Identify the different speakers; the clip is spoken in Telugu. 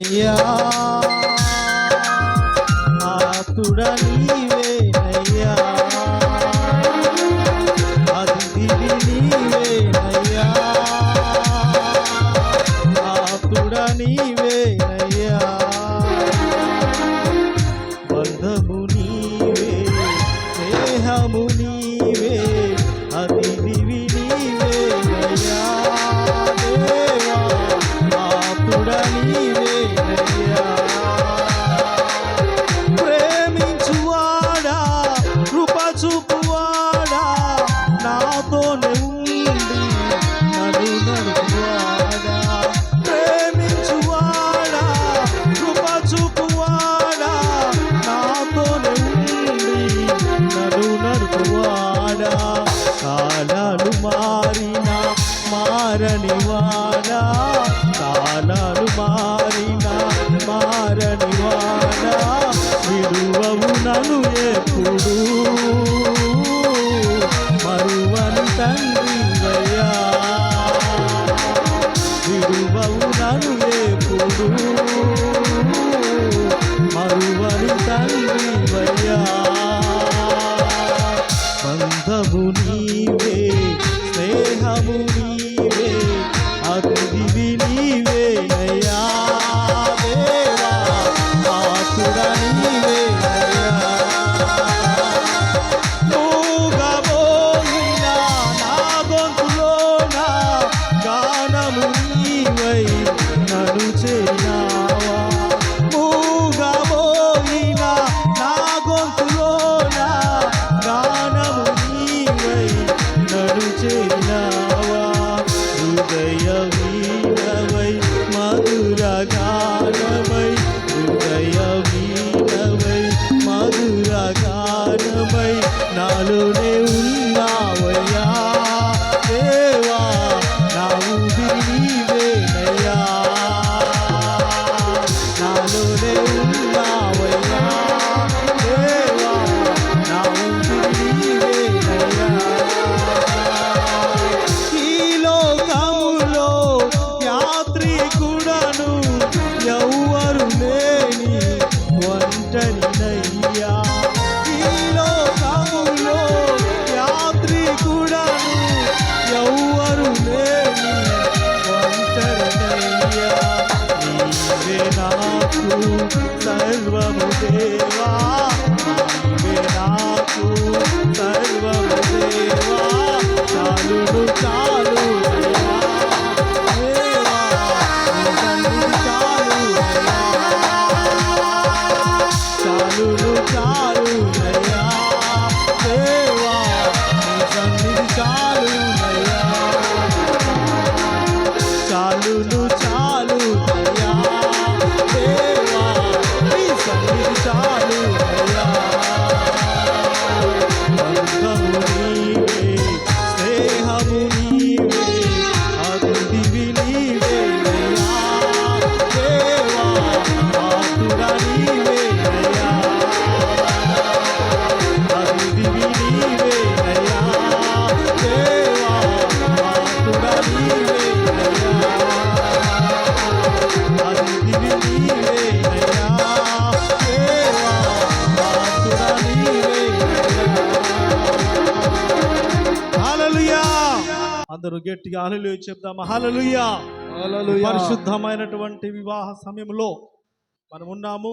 Speaker 1: యా ఆతుడని నాతోనే ఉండి నడు నడుపువాడా ప్రేమించువాడా కృప చూపువాడా నాతోనే ఉండి నడు నడుపువాడా కాలాలు మారిన మారని మారని వాడా సర్వము దేవా నాకు సర్వము దేవా చాలుడు చాలు. দিশা అందరూ గట్టిగా అలలు చెప్దాం హలలుయ్యా పరిశుద్ధమైనటువంటి వివాహ సమయంలో మనం ఉన్నాము.